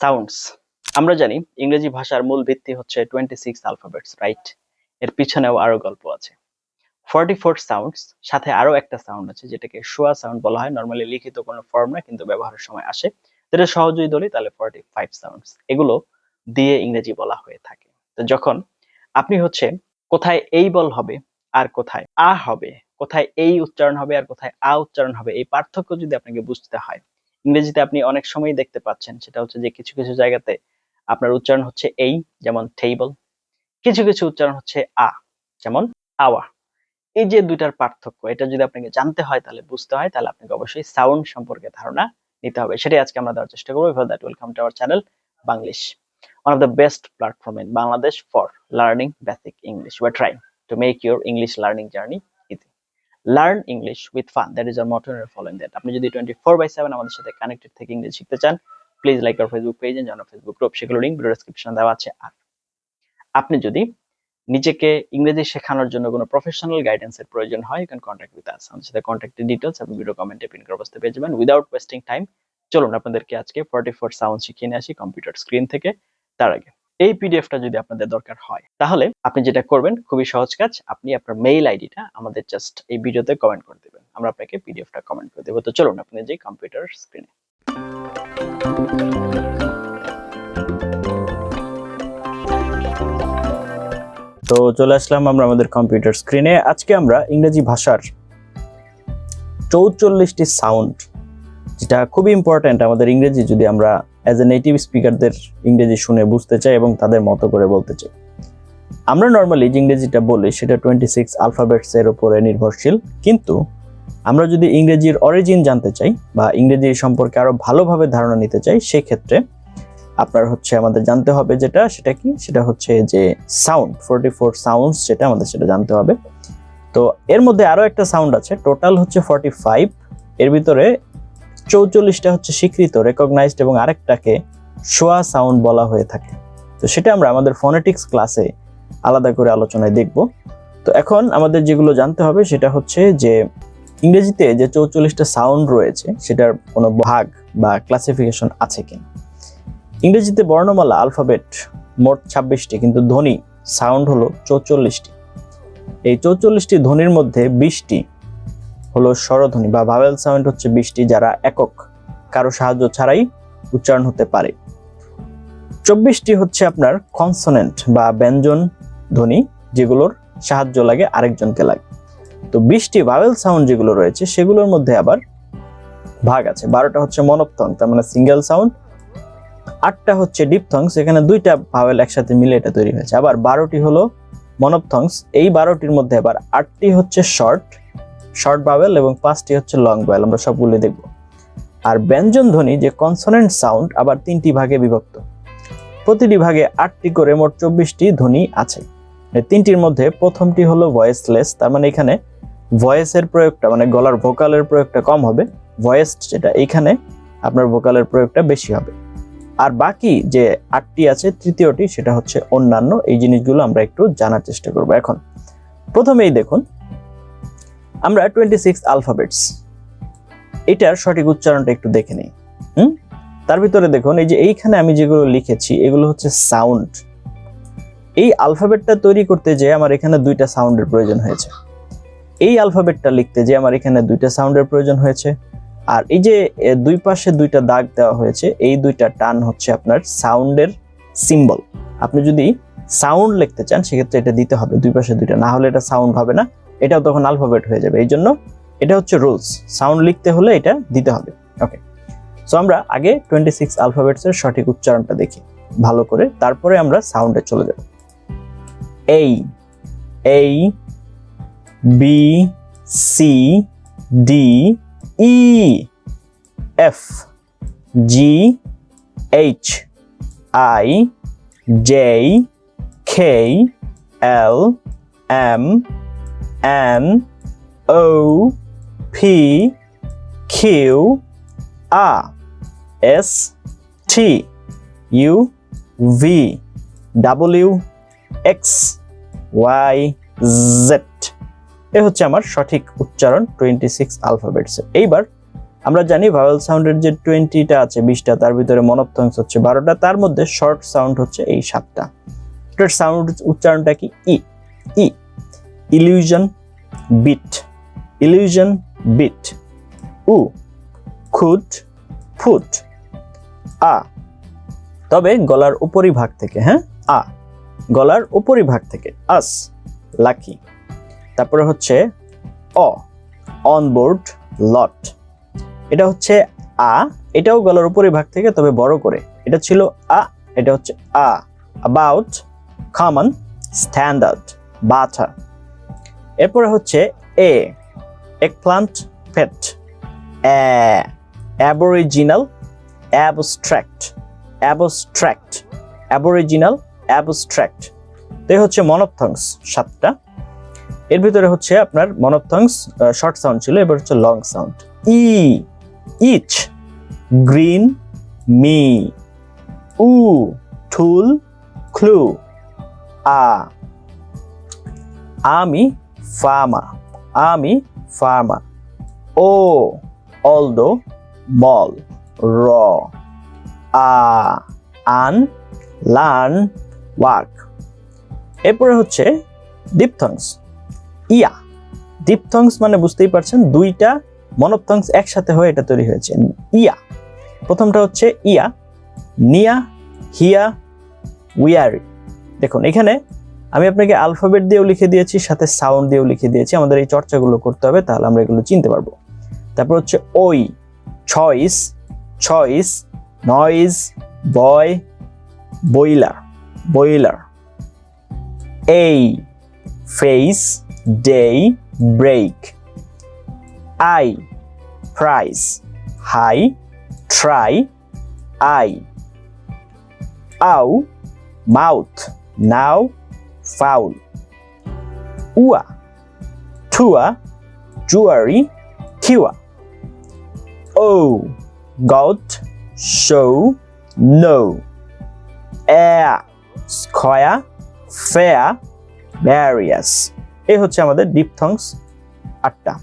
Sounds আমরা জানি ইংরেজি ভাষার মূল ভিত্তি হচ্ছে টোয়েন্টি সিক্স আলফাবেটস রাইট এর পিছনেও আরও গল্প আছে। ফর্টি ফোর সাউন্ডস সাথে আরও একটা সাউন্ড আছে, যেটাকে শোয়া সাউন্ড বলা হয়। নর্মালি লিখিত কোনো ফর্ম না, কিন্তু ব্যবহারের সময় আসে। যেটা সহজেই ধরি, তাহলে ফর্টি ফাইভ সাউন্ডস এগুলো দিয়ে ইংরেজি বলা হয়ে থাকে। তো যখন আপনি হচ্ছে কোথায় এই বল হবে আর কোথায় আ হবে, কোথায় এই উচ্চারণ হবে আর কোথায় আ উচ্চারণ হবে, এই পার্থক্য যদি আপনাকে বুঝতে হয় ইংরেজিতে আপনি অনেক সময় দেখতে পাচ্ছেন। সেটা হচ্ছে যে কিছু কিছু জায়গাতে আপনার উচ্চারণ হচ্ছে এই, যেমন টেবল কিছু কিছু উচ্চারণ হচ্ছে আ, যেমন আওয়া এই যে দুইটার পার্থক্য, এটা যদি আপনাকে জানতে হয়, তাহলে বুঝতে হয়, তাহলে আপনাকে অবশ্যই সাউন্ড সম্পর্কে ধারণা নিতে হবে। সেটাই আজকে আমরা দেওয়ার চেষ্টা করব। For that welcome to our channel Banglish one of the best platform in Bangladesh for learning basic English. We're trying to make your English learning journey with fun. That is our motto and we're following that. আপনি যদি 24 by 7 আমাদের সাথে connected থেকে ইংরেজি শিখতে চান please like our Facebook page and Facebook group সেগুলো link video ডেসক্রিপশনে দেওয়া আছে। আর আপনি যদি নিজেকে ইংরেজি শেখানোর জন্য কোনো প্রফেশনাল গাইডেন্সের প্রয়োজন হয় you can contact with us আমাদের সাথে কন্ট্যাক্টের ডিটেলস আপনি ভিডিও কমেন্টে পিন করে বসতে পেয়ে যাবেন। উইদাউট ওয়েস্টিং টাইম চলুন আপনাদেরকে আজকে 44 সাউন্ড শিখিয়ে নিয়ে আসি কম্পিউটার স্ক্রিন থেকে। তার আগে এই পিডিএফটা যদি আপনাদের দরকার হয়, তাহলে আপনি যেটা করবেন, খুবই সহজ কাজ, আপনি আপনার মেইল আইডিটা আমাদের জাস্ট এই ভিডিওতে কমেন্ট করে দেবেন। আমরা আপনাকে পিডিএফটা কমেন্ট করে দেবো। তো চলুন আপনি যে কম্পিউটার স্ক্রিনে তো চলে আসলাম আমরা আমাদের কম্পিউটার স্ক্রিনে আজকে আমরা ইংরেজি ভাষার চৌচল্লিশটি সাউন্ড যেটা খুবই ইম্পর্ট্যান্ট আমাদের ইংরেজি যদি আমরা অ্যাজ এ নেটিভ স্পিকারদের ইংরেজি শুনে বুঝতে চাই এবং তাদের মতো করে বলতে চাই আমরা নর্মালি যে ইংরেজিটা বলি, সেটা টোয়েন্টি সিক্স আলফাবেটস এর উপরে নির্ভরশীল। কিন্তু আমরা যদি ইংরেজির অরিজিন জানতে চাই বা ইংরেজি সম্পর্কে আরও ভালোভাবে ধারণা নিতে চাই, সেক্ষেত্রে আপনার হচ্ছে আমাদের জানতে হবে যেটা, সেটা কি? সেটা হচ্ছে যে সাউন্ড ফোরটি ফোর সাউন্ডস যেটা আমাদের সেটা জানতে হবে। তো এর মধ্যে আরও একটা সাউন্ড আছে টোটাল হচ্ছে ফর্টি ফাইভ এর ভিতরে চৌচল্লিশটা হচ্ছে স্বীকৃত রেকগনাইজড এবং আরেকটাকে শোয়া সাউন্ড বলা হয়ে থাকে। তো সেটা আমরা আমাদের ফোনেটিক্স ক্লাসে আলাদা করে আলোচনায় দেখব। তো এখন আমাদের যেগুলো জানতে হবে সেটা হচ্ছে যে ইংরেজিতে যে চৌচল্লিশটা সাউন্ড রয়েছে, সেটার কোনো ভাগ বা ক্লাসিফিকেশন আছে কিনা। ইংরেজিতে বর্ণমালা আলফাবেট মোট ছাব্বিশটি, কিন্তু ধ্বনি সাউন্ড হলো চৌচল্লিশটি। এই চৌচল্লিশটি ধ্বনির মধ্যে বিশটি হলো স্বরধ্বনি বা ভাবেল সাউন্ড হচ্ছে বিশটি যারা একক। কারও সাহায্য ছাড়াই উচ্চারণ হতে পারে। চব্বিশটি হচ্ছে আপনার কনসোনেন্ট বা ব্যঞ্জন ধ্বনি, যেগুলোর সাহায্য লাগে আরেকজনকে লাগে। তো বিশটি ভাবেল সাউন্ড যেগুলো রয়েছে, সেগুলোর মধ্যে আবার ভাগ আছে। বারোটা হচ্ছে মনপথং তার মানে সিঙ্গেল সাউন্ড আটটা হচ্ছে ডিপথংস এখানে দুইটা ভাবেল একসাথে মিলে এটা তৈরি হয়েছে। আবার বারোটি হলো মনপথংস এই বারোটির মধ্যে আবার আটটি হচ্ছে শর্ট শর্ট বাওয়েল এবং পাঁচটি হচ্ছে লং বাওয়েল আমরা সবগুলো দেখব। আর ব্যঞ্জন ধ্বনি যে কনসোনেন্ট সাউন্ড আবার তিনটি ভাগে বিভক্ত। প্রতিটি ভাগে আটটি করে মোট চব্বিশটি ধ্বনি আছে। তিনটির মধ্যে প্রথমটি হলো ভয়েসলেস তার মানে এখানে ভয়েসের প্রয়োগটা মানে গলার ভোকালের প্রয়োগটা কম হবে। ভয়েস যেটা এখানে আপনার ভোকালের প্রয়োগটা বেশি হবে। আর বাকি যে আটটি আছে, তৃতীয়টি, সেটা হচ্ছে অন্যান্য। এই জিনিসগুলো আমরা একটু জানার চেষ্টা করব এখন। প্রথমেই দেখুন আমরা টোয়েন্টি সিক্স আলফাবেটস এটার সঠিক উচ্চারণটা একটু দেখে নিই। হুম? তার ভিতরে দেখুন, এই যে এইখানে আমি যেগুলো লিখেছি, এগুলো হচ্ছে সাউন্ড এই আলফাবেটটা তৈরি করতে যে আমার এখানে দুইটা সাউন্ডের প্রয়োজন হয়েছে। এই আলফাবেটটা লিখতে যে আমার এখানে দুইটা সাউন্ডের প্রয়োজন হয়েছে। আর এই যে দুই পাশে দুইটা দাগ দেওয়া হয়েছে, এই দুইটা টান হচ্ছে আপনার সাউন্ডের সিম্বল আপনি যদি সাউন্ড লিখতে চান, সেক্ষেত্রে এটা দিতে হবে, দুই পাশে দুইটা। না হলে এটা সাউন্ড হবে না। এটাও তখন আলফাবেট হয়ে যাবে। এই জন্য এটা হচ্ছে রুলস সাউন্ড লিখতে হলে এটা দিতে হবে। ওকে সো আমরা আগে টোয়েন্টি সিক্স আলফাবেটস এর সঠিক উচ্চারণটা দেখি। ভালো করে। তারপরে আমরা সাউন্ডে চলে যাব। এই এই B C D E F G H I J K L M N O P Q R S T U V W X Y Z এ হচ্ছে আমার সঠিক উচ্চারণ টোয়েন্টি সিক্স আলফাবেটস এইবার আমরা জানি ভাওয়েল সাউন্ডের যে টোয়েন্টিটা আছে, বিশটা, তার ভিতরে মনোপথংস হচ্ছে বারোটা, তার মধ্যে শর্ট সাউন্ড হচ্ছে এই সাতটা। সাউন্ড উচ্চারণটা কি? ই। ই। ইলিউশন বিট ইলিউশন বিট উ খুট ফুট আ তবে গলার উপরিভাগ থেকে হ্যাঁ? আ। গলার উপরিভাগ থেকে। আস। লাকি। তারপরে হচ্ছে অ। অনবোর্ড লট এটা হচ্ছে আ। এটাও গলার উপরিভাগ থেকে, তবে বড় করে। এটা ছিল আ। এটা হচ্ছে আ। অ্যাবাউট কমন স্ট্যান্ডার্ড বাটা এরপরে হচ্ছে এ eggplant pet aboriginal abstract abstract aboriginal abstract তো হচ্ছে মনোপথংস সাতটা। এর ভিতরে হচ্ছে আপনার মনোপথংস শর্ট সাউন্ড ছিল, এবার হচ্ছে লং সাউন্ড ই ইচ গ্রিন মি উ ঠুল ক্লু আ, আমি ফার্মা, আমি ফার্মা। ও অলদো মল র আ, আন লার্ন ওয়ার্ক এরপরে হচ্ছে ডিপথংস ইয়া ডিপথংস মানে বুঝতেই পারছেন, দুইটা মনোপথংস একসাথে হয়ে এটা তৈরি হয়েছে। ইয়া, প্রথমটা হচ্ছে ইয়া, নিয়া, হিয়া উইয়ারি দেখুন, এখানে আমি আপনাকে আলফাবেট দিয়েও লিখে দিয়েছি, সাথে সাউন্ড দিয়েও লিখে দিয়েছি। আমাদের এই চর্চাগুলো করতে হবে, তাহলে আমরা এগুলো চিনতে পারব। তারপর হচ্ছে ওই ছয়েস ছয়েস নয়েজ বয় বইলার বইলার এই face day break I price high try I আউ মাউথ নাও ফাউল উয়া ঠুয়া জুয়ারি কিওয়া ও গট শো নো এয়া স্কয়া ফেয়া ব্যারিয়াস এই হচ্ছে আমাদের ডিপথংস আটটা।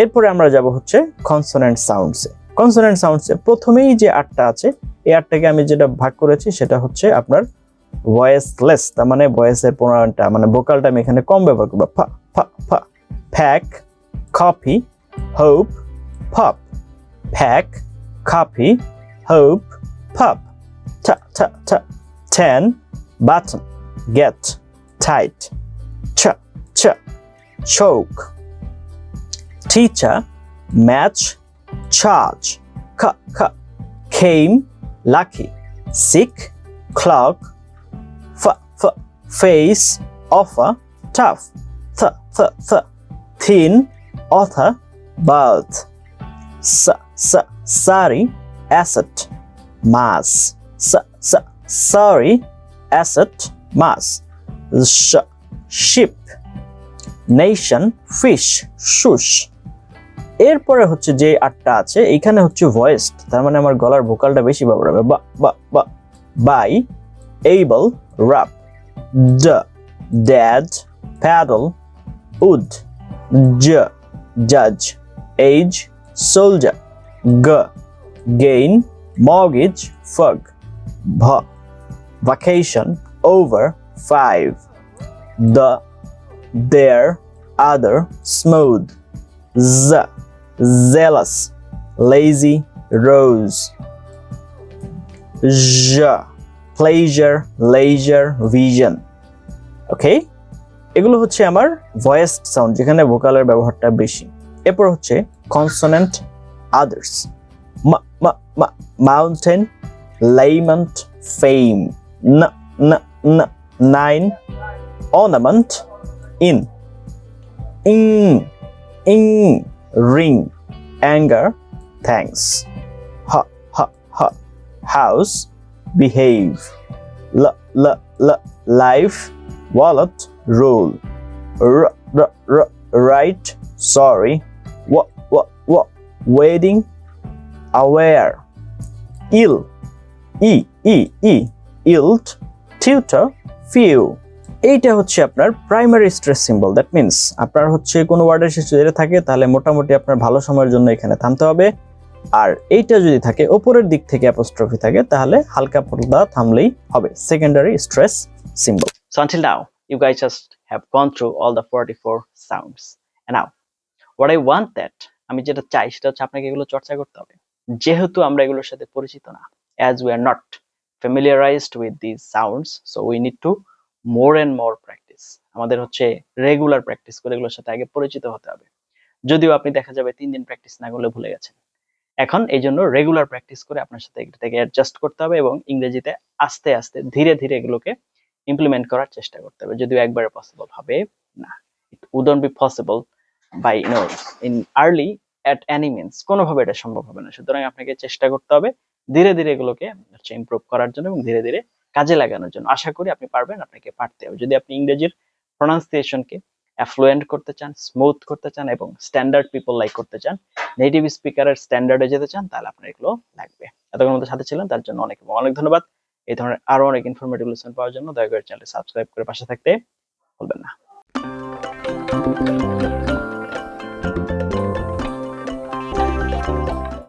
এরপরে আমরা যাব হচ্ছে কনসোনেন্ট সাউন্ডসে কনসোনেন্ট সাউন্ডসে প্রথমেই যে আটটা আছে, এই আটটাকে আমি যেটা ভাগ করেছি সেটা হচ্ছে আপনার ভয়েসলেস তার মানে ভয়েসের প্রণয়নটা মানে ভোকালটা আমি এখানে কম ব্যবহার করব। ফা ফা pack copy hope pop pack copy hope pop টা টা টা টেন বাটন গেট টাইট চ চ choke, teacher, match, charge c c came, lucky, sick, clock th thin author birth s s sorry asset mass s s sorry asset mass sh ship nation fish shush এরপরে হচ্ছে যে আটটা আছে এখানে হচ্ছে voiced তার মানে আমার গলার ভোকালটা বেশি ব্যবহার হবে বা বা বা buy able rub d dad paddle. Wood j judge. Age soldier. G gain. Mortgage fug. Bh vacation over. Five. The there other. Smooth. Z zealous. Lazy rose. Ja, pleasure leisure vision okay এগুলো হচ্ছে আমার voice sound যেখানে ভোকালের ব্যবহারটা বেশি। এরপর হচ্ছে consonant others mountain lemon fame nine ornament in ইং ইং রিং অ্যাঙ্গার থ্যাংকস হ হ house behave. L l l, life, wallet, rule. R r r, right, sorry. What what what wedding aware. Ill ই ই ই ইল্ট টিউটার ফিউ এইটা হচ্ছে আপনার primary stress symbol that means আপনার হচ্ছে কোনো ওয়ার্ডের শেষে যদি থাকে, তাহলে মোটামুটি আপনার ভালো সময়ের জন্য এখানে থামতে হবে। আর এইটা যদি থাকে ওপরের দিক থেকে অ্যাপোস্ট্রফি থাকে তাহলে হালকা পাতলা থামলেই হবে। Secondary stress symbol So until now, you guys just have gone through all the 44 sounds. And now, what I want that আমি যেটা চাই সেটা হচ্ছে আপনাকে এগুলো চর্চা করতে হবে। যেহেতু আমরা এগুলোর সাথে পরিচিত না as we are not familiarized with these sounds so we need to more and more practice. আমাদের হচ্ছে রেগুলার প্র্যাকটিস করে এগুলোর সাথে আগে পরিচিত হতে হবে। যদিও আপনি দেখা যাবে তিন দিন প্র্যাকটিস না করলে ভুলে গেছেন। এখন এই জন্য রেগুলার প্র্যাকটিস করে আপনার সাথে এটাকে অ্যাডজাস্ট করতে হবে এবং ইংরেজিতে আস্তে আস্তে ধীরে ধীরে এগুলোকে ইমপ্লিমেন্ট করার চেষ্টা করতে হবে। যদিও একবারে পসিবল হবে না। It wouldn't be possible by no in early at any means কোনোভাবে এটা সম্ভব হবে না। সুতরাং আপনাকে চেষ্টা করতে হবে ধীরে ধীরে এগুলোকে হচ্ছে ইমপ্রুভ করার জন্য এবং ধীরে ধীরে কাজে লাগানোর জন্য। আশা করি আপনি পারবেন, আপনাকে পারতে হবে যদি আপনি ইংরেজির প্রনাউন্সিয়েশনকে অ্যাফ্লুয়েন্ট করতে চান স্মুথ করতে চান এবং স্ট্যান্ডার্ড পিপল লাইক করতে চান নেটিভ স্পিকারের স্ট্যান্ডার্ডে যেতে চান, তাহলে আপনার এগুলো লাগবে। এতক্ষণ মধ্যে সাথে ছিলেন, তার জন্য অনেক অনেক ধন্যবাদ। এই ধরনের আরও অনেক ইনফরমেটিভ লেসন পাওয়ার জন্য দয়া করে চ্যানেলটি সাবস্ক্রাইব করে পাশে থাকতে বলবেন না।